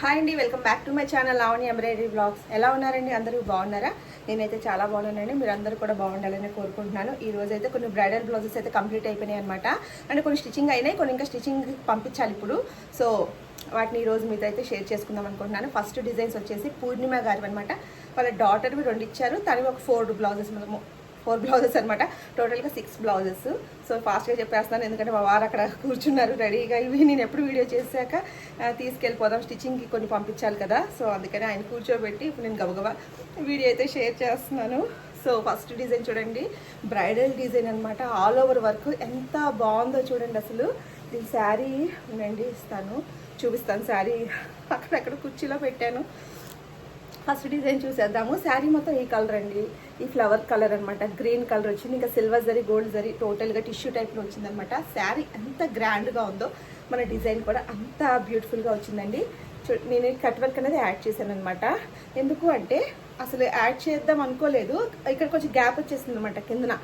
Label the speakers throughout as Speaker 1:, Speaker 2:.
Speaker 1: Hi అండి welcome back to my channel Lavani embroidery blogs ఎలా ఉన్నారండి? అందరూ బాగున్నారా? నేనైతే చాలా బాగున్నానండి. మీరు అందరూ కూడా బాగుండాలని కోరుకుంటున్నాను. ఈ రోజు అయితే కొన్ని బ్రైడల్ బ్లౌజెస్ అయితే కంప్లీట్ అయిపోయినాయి అనమాట అంటే కొన్ని స్టిచ్చింగ్ అయినాయి కొన్ని ఇంకా స్టిచ్చింగ్ పంపించాలి ఇప్పుడు. సో వాటిని ఈ రోజు మీతో అయితే షేర్ చేసుకుందాం అనుకుంటున్నాను. ఫస్ట్ డిజైన్స్ వచ్చేసి పూర్ణిమ గారు అనమాట వాళ్ళ డాటర్వి రెండు ఇచ్చారు. తనవి ఒక ఫోర్ బ్లౌజెస్ ఫోర్ బ్లౌజెస్ అనమాట టోటల్గా సిక్స్ బ్లౌజెస్. సో ఫాస్ట్గా చెప్పేస్తాను ఎందుకంటే మా వారు అక్కడ కూర్చున్నారు రెడీగా. ఇవి నేను ఎప్పుడు వీడియో చేశాక తీసుకెళ్ళిపోదాం. స్టిచ్చింగ్కి కొన్ని పంపించాలి కదా. సో అందుకని ఆయన కూర్చోబెట్టి ఇప్పుడు నేను గబగబా వీడియో అయితే షేర్ చేస్తున్నాను. సో ఫస్ట్ డిజైన్ చూడండి. బ్రైడల్ డిజైన్ అనమాట ఆల్ ఓవర్ వర్క్ ఎంత బాగుందో చూడండి అసలు. దీని శారీ ఉండండి ఇస్తాను. చూపిస్తాను శారీ. అక్కడక్కడ కుర్చీలో పెట్టాను. ఫస్ట్ డిజైన్ చూసేద్దాము. శారీ మొత్తం ఈ కలర్ అండి. ఈ ఫ్లవర్ కలర్ అనమాట గ్రీన్ కలర్ వచ్చింది. ఇంకా సిల్వర్ జరీ గోల్డ్ జరీ టోటల్గా టిష్యూ టైప్లో వచ్చిందనమాట శారీ ఎంత గ్రాండ్గా ఉందో మన డిజైన్ కూడా అంత బ్యూటిఫుల్గా వచ్చిందండి. చూ- నేను కట్ వర్క్ అనేది యాడ్ చేశాను అనమాట ఎందుకు అంటే అసలు యాడ్ చేద్దాం అనుకోలేదు. ఇక్కడ కొంచెం గ్యాప్ వచ్చేసింది అనమాట కిందన.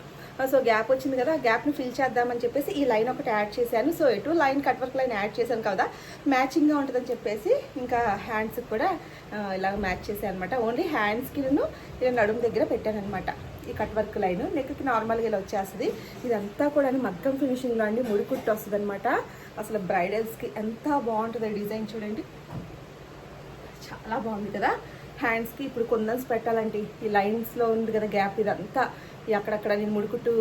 Speaker 1: సో గ్యాప్ వచ్చింది కదా ఆ గ్యాప్ని ఫిల్ చేద్దామని చెప్పేసి ఈ లైన్ ఒకటి యాడ్ చేశాను. సో ఎటు line cut work line add చేశాను కదా మ్యాచింగ్గా ఉంటుందని చెప్పేసి ఇంకా హ్యాండ్స్కి కూడా ఇలా ఇలాగ మ్యాచ్ చేశాను అనమాట ఓన్లీ హ్యాండ్స్కి నేను నడుము దగ్గర పెట్టాను అనమాట ఈ కట్ వర్క్ లైన్ నెక్కి నార్మల్గా ఇలా వచ్చేస్తుంది. ఇదంతా కూడా మగ్గం ఫినిషింగ్లో అండి ముడికుట్టు వస్తుంది అనమాట అసలు బ్రైడల్స్కి ఎంత బాగుంటుంది డిజైన్ చూడండి. చాలా బాగుంది కదా. హ్యాండ్స్కి ఇప్పుడు కొందన్స్ పెట్టాలంటే ఈ లైన్స్లో ఉంది కదా గ్యాప్ ఇదంతా. అక్కడక్కడ నేను ముడుకుట్టు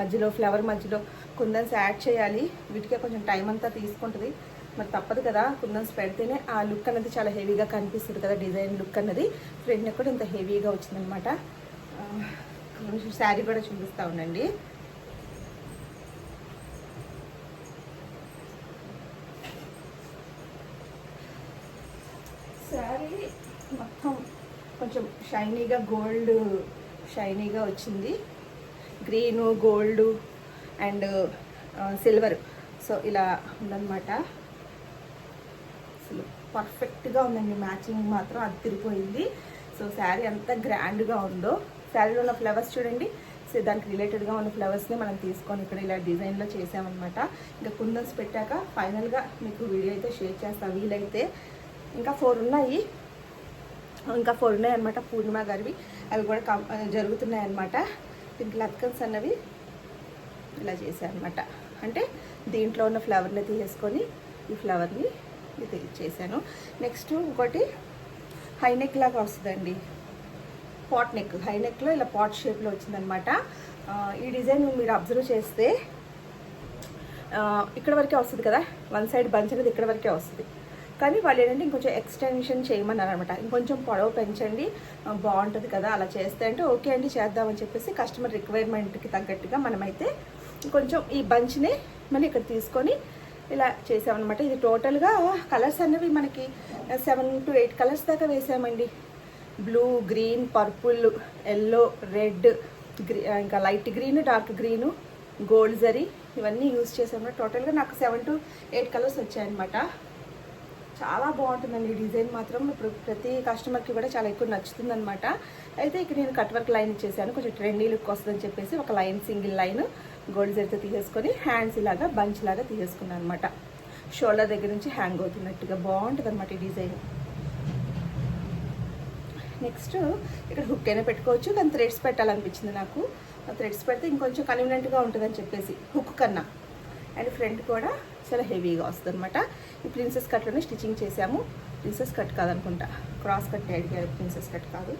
Speaker 1: మధ్యలో ఫ్లవర్ మధ్యలో కుందన్స్ యాడ్ చేయాలి. వీటికే కొంచెం టైం అంతా తీసుకుంటుంది. మరి తప్పదు కదా కుందన్స్ పెడితేనే ఆ లుక్ అనేది చాలా హెవీగా కనిపిస్తుంది కదా డిజైన్ లుక్ అన్నది. ఫ్రెండ్ కూడా ఇంత హెవీగా వచ్చిందనమాట కొంచెం శారీ కూడా చూపిస్తా ఉండండి. శారీ మొత్తం కొంచెం షైనీగా గోల్డ్ షైనీగా వచ్చింది. Green gold and silver. So ఇలా ఉందన్నమాట. అసలు పర్ఫెక్ట్గా ఉందండి. మ్యాచింగ్ మాత్రం అది తిరిగిపోయింది. సో శారీ అంత గ్రాండ్గా ఉందో. శారీలో ఉన్న ఫ్లవర్స్ చూడండి. సో దానికి రిలేటెడ్గా ఉన్న ఫ్లవర్స్ని మనం తీసుకొని ఇక్కడ ఇలా డిజైన్లో చేసామన్నమాట. ఇంకా కుందన్స్ పెట్టాక ఫైనల్గా మీకు వీడియో అయితే షేర్ చేస్తాను. వీలైతే ఇంకా ఫోర్ ఉన్నాయి. ఇంకా ఫోర్ ఉన్నాయి అనమాట పూర్ణిమ గారివి. అవి కూడా కం జరుగుతున్నాయి అనమాట దీనికి లత్కన్స్ అన్నవి ఇలా చేశాను అంటే దీంట్లో ఉన్న ఫ్లవర్ని తీసేసుకొని ఈ ఫ్లవర్ని ఇది చేశాను. నెక్స్ట్ ఇంకోటి హైనెక్ లాగా వస్తుందండి. పాట్ నెక్ హై నెక్లో ఇలా పాట్ షేప్లో వచ్చిందనమాట ఈ డిజైన్ మీరు అబ్జర్వ్ చేస్తే ఇక్కడ వరకే వస్తుంది కదా? వన్ సైడ్ బంచ్ అనేది ఇక్కడ వరకే వస్తుంది. కానీ వాళ్ళు ఏంటంటే ఇంకొంచెం ఎక్స్టెన్షన్ చేయమన్నారు అనమాట ఇంకొంచెం పొడవు పెంచండి బాగుంటుంది కదా అలా చేస్తే అంటే ఓకే అండి చేద్దామని చెప్పేసి కస్టమర్ రిక్వైర్మెంట్కి తగ్గట్టుగా మనమైతే కొంచెం ఈ బంచ్ని మనం ఇక్కడ తీసుకొని ఇలా చేసామన్నమాట. ఇది టోటల్గా కలర్స్ అనేవి మనకి సెవెన్ టు ఎయిట్ కలర్స్ దాకా వేసామండి. Blue green purple yellow red ఇంకా light green dark green gold zari ఇవన్నీ యూజ్ చేసాము టోటల్గా నాకు సెవెన్ టు ఎయిట్ కలర్స్ వచ్చాయన్నమాట. చాలా బాగుంటుందండి ఈ డిజైన్ మాత్రం. ఇప్పుడు ప్రతి కస్టమర్కి కూడా చాలా ఎక్కువ నచ్చుతుంది అనమాట అయితే ఇక్కడ నేను కట్ వర్క్ లైన్ ఇచ్చేసాను. కొంచెం ట్రెండీ లుక్ వస్తుందని చెప్పేసి ఒక లైన్ సింగిల్ లైన్ గోల్డ్ జరీతో తీసేసుకొని హ్యాండ్స్ ఇలాగా బంచ్ లాగా తీసేసుకున్నాను అనమాట షోల్డర్ దగ్గర నుంచి హ్యాంగ్ అవుతున్నట్టుగా బాగుంటుంది అనమాట ఈ డిజైన్. నెక్స్ట్ ఇక్కడ హుక్ అయినా పెట్టుకోవచ్చు. కానీ థ్రెడ్స్ పెట్టాలనిపించింది నాకు. థ్రెడ్స్ పెడితే ఇంకొంచెం కన్వీనియంట్గా ఉంటుందని చెప్పేసి హుక్ కన్నా. అండ్ ఫ్రంట్ కూడా చాలా హెవీగా వస్తుంది అనమాట ఈ ప్రిన్సెస్ కట్లోనే స్టిచ్చింగ్ చేసాము ప్రిన్సెస్ కట్ కాదనుకుంటా. క్రాస్ కట్ అడిగారు ప్రిన్సెస్ కట్ కాదు.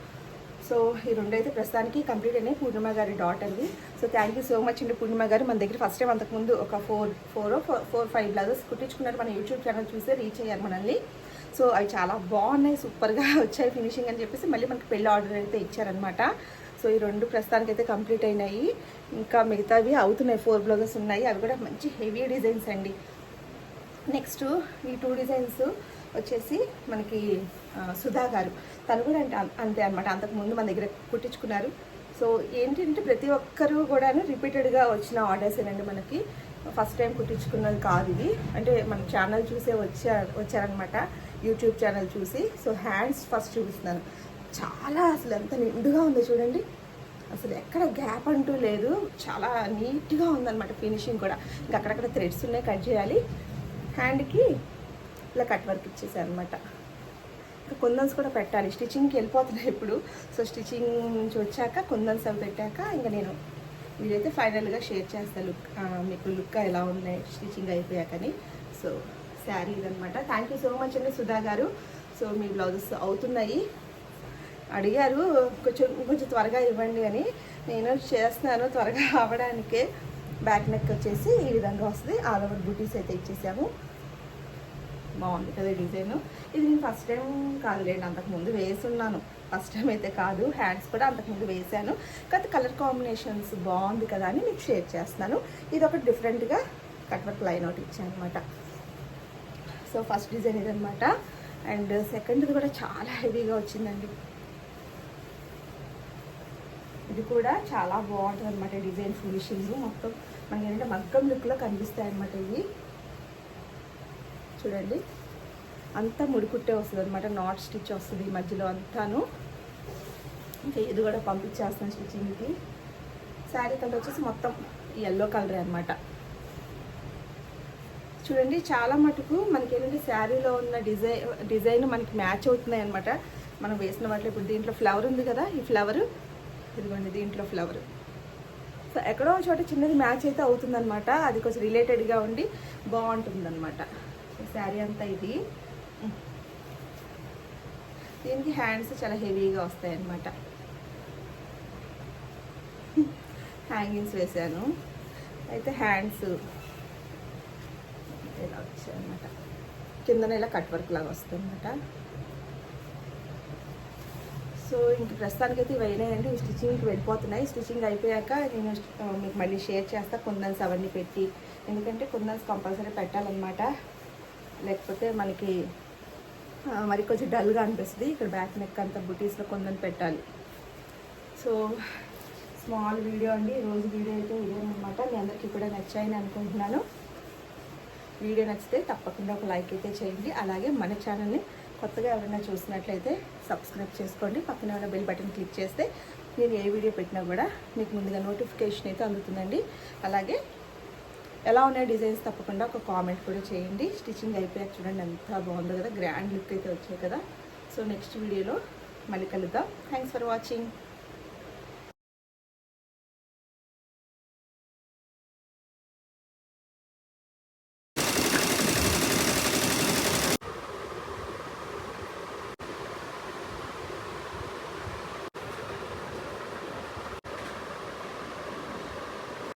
Speaker 1: సో ఈ రెండు అయితే ప్రస్తుతానికి కంప్లీట్ అయినాయి. పూర్ణిమ గారి డాటర్వి so thank you so much అండి పూర్ణిమ గారు. మన దగ్గర ఫస్ట్ టైం అంతకుముందు ఒక four four four five blouses కుట్టించుకున్నారు. మన యూట్యూబ్ ఛానల్ చూస్తే రీచ్ అయ్యారు మనల్ని. సో అవి చాలా బాగున్నాయి. సూపర్గా వచ్చాయి ఫినిషింగ్ అని చెప్పేసి మళ్ళీ మనకి పెళ్ళి ఆర్డర్ అయితే ఇచ్చారనమాట సో ఈ రెండు ప్రస్తుతానికి అయితే కంప్లీట్ అయినాయి. ఇంకా మిగతావి అవుతున్నాయి. ఫోర్ బ్లౌజెస్ ఉన్నాయి. అవి కూడా మంచి హెవీ డిజైన్స్ అండి. నెక్స్ట్ ఈ టూ డిజైన్స్ వచ్చేసి మనకి సుధా గారు. తను కూడా అంటే అంతే అనమాట అంతకుముందు మన దగ్గర కుట్టించుకున్నారు. సో ఏంటంటే ప్రతి ఒక్కరు కూడాను రిపీటెడ్గా వచ్చిన ఆర్డర్స్ ఏనండి మనకి. ఫస్ట్ టైం కుట్టించుకున్నది కాదు ఇది అంటే మన ఛానల్ చూసే వచ్చా వచ్చారనమాట యూట్యూబ్ ఛానల్ చూసి. సో హ్యాండ్స్ ఫస్ట్ చూపిస్తున్నాను. చాలా అసలు ఎంత నిండుగా ఉందో చూడండి. అసలు ఎక్కడ గ్యాప్ అంటూ లేదు. చాలా నీట్గా ఉందన్నమాట ఫినిషింగ్ కూడా. ఇంకా అక్కడక్కడ థ్రెడ్స్ ఉన్నాయి కట్ చేయాలి. హ్యాండ్కి ఇలా కట్ వర్క్ ఇచ్చేసాను అనమాట కుందన్స్ కూడా పెట్టాలి. స్టిచ్చింగ్కి వెళ్ళిపోతున్నాయి ఇప్పుడు. సో స్టిచ్చింగ్ నుంచి వచ్చాక కుందన్స్ అవి పెట్టాక ఇంకా నేను వీడైతే ఫైనల్గా షేర్ చేస్తాను లుక్. మీకు లుక్ ఎలా ఉన్నాయి స్టిచ్చింగ్ అయిపోయాకని. సో శారీ ఇదనమాట థ్యాంక్ యూ సో మచ్ అండి సుధా గారు. సో మీ బ్లౌజెస్ అవుతున్నాయి. అడిగారు కొంచెం కొంచెం త్వరగా ఇవ్వండి అని. నేను చేస్తున్నాను త్వరగా అవ్వడానికే. బ్యాక్ నెక్ వచ్చేసి ఈ విధంగా వస్తుంది. ఆల్ ఓవర్ బూటీస్ అయితే ఇచ్చేసాము. బాగుంది కదా డిజైన్. ఇది నేను ఫస్ట్ టైం కాదులేండి అంతకుముందు వేసున్నాను. ఫస్ట్ టైం అయితే కాదు. హ్యాండ్స్ కూడా అంతకుముందు వేసాను కాకపోతే కలర్ కాంబినేషన్స్ బాగుంది కదా అని మీకు షేర్ చేస్తున్నాను. ఇది ఒకటి డిఫరెంట్గా కట్వర్క్ లైన్ అవుట్ ఇచ్చాను అనమాట సో ఫస్ట్ డిజైన్ ఇదనమాట అండ్ సెకండ్ది కూడా చాలా హెవీగా వచ్చిందండి. ఇది కూడా చాలా బాగుంటుంది అనమాట డిజైన్ ఫినిషింగ్. మొత్తం మనకి ఏంటంటే మగ్గం లుక్లో కనిపిస్తాయి అనమాట ఇవి. చూడండి. అంతా ముడికుట్టే వస్తుంది అనమాట నాట్ స్టిచ్ వస్తుంది ఈ మధ్యలో అంతాను. ఇంకా ఇది కూడా పంపించేస్తాను స్టిచ్చింగ్కి శారీ కలర్ వచ్చేసి మొత్తం ఎల్లో కలరే అనమాట చూడండి చాలా మటుకు మనకి ఏంటంటే శారీలో ఉన్న డిజైన్ డిజైన్ మనకి మ్యాచ్ అవుతున్నాయి అనమాట మనం వేసిన వాటిలో ఇప్పుడు దీంట్లో ఫ్లవర్ ఉంది కదా ఈ ఫ్లవర్ ఇదిగోండి దీంట్లో ఫ్లవర్ సో ఎక్కడో ఒక చోట చిన్నది మ్యాచ్ అయితే అవుతుందన్నమాట. అది కొంచెం రిలేటెడ్గా ఉండి బాగుంటుందన్నమాట. శారీ అంతా ఇది. దీనికి హ్యాండ్స్ చాలా హెవీగా వస్తాయి అన్నమాట హ్యాంగింగ్స్ వేసాను అయితే హ్యాండ్స్ ఇలా వచ్చాయన్నమాట. కిందన ఇలా కట్ వర్క్ లాగా వస్తుంది అన్నమాట సో ఇంక ప్రస్తుతానికైతే ఇవి అయినాయండి. ఇవి స్టిచ్చింగ్కి వెళ్ళిపోతున్నాయి. స్టిచ్చింగ్ అయిపోయాక నేను మీకు మళ్ళీ షేర్ చేస్తా. కుందన్స్ అవన్నీ పెట్టి. ఎందుకంటే కుందన్స్ కంపల్సరీ పెట్టాలన్నమాట. లేకపోతే మనకి మరి కొంచెం డల్గా అనిపిస్తుంది. ఇక్కడ బ్యాక్ నెక్ అంతా బుటీస్లో కొందని పెట్టాలి. సో స్మాల్ వీడియో అండి. రోజు వీడియో అయితే ఇదేనమాట మీ అందరికీ కూడా నచ్చాయని అనుకుంటున్నాను. వీడియో నచ్చితే తప్పకుండా ఒక లైక్ అయితే చేయండి. అలాగే మన ఛానల్ని కొత్తగా ఎవరైనా చూసినట్లయితే సబ్స్క్రైబ్ చేసుకోండి. పక్కన ఉన్న బెల్ బటన్ క్లిక్ చేస్తే నేను ఏ వీడియో పెట్టినా కూడా మీకు ముందుగా నోటిఫికేషన్ అయితే అందుతుందండి. అలాగే ఎలా ఉన్నాయి డిజైన్స్ తప్పకుండా ఒక కామెంట్ కూడా చేయండి. స్టిచ్చింగ్ అయిపోయాక చూడండి ఎంత బాగుందో కదా. గ్రాండ్ లుక్ అయితే వచ్చాయి కదా. సో నెక్స్ట్ వీడియోలో మళ్ళీ కలుద్దాం. Thanks for watching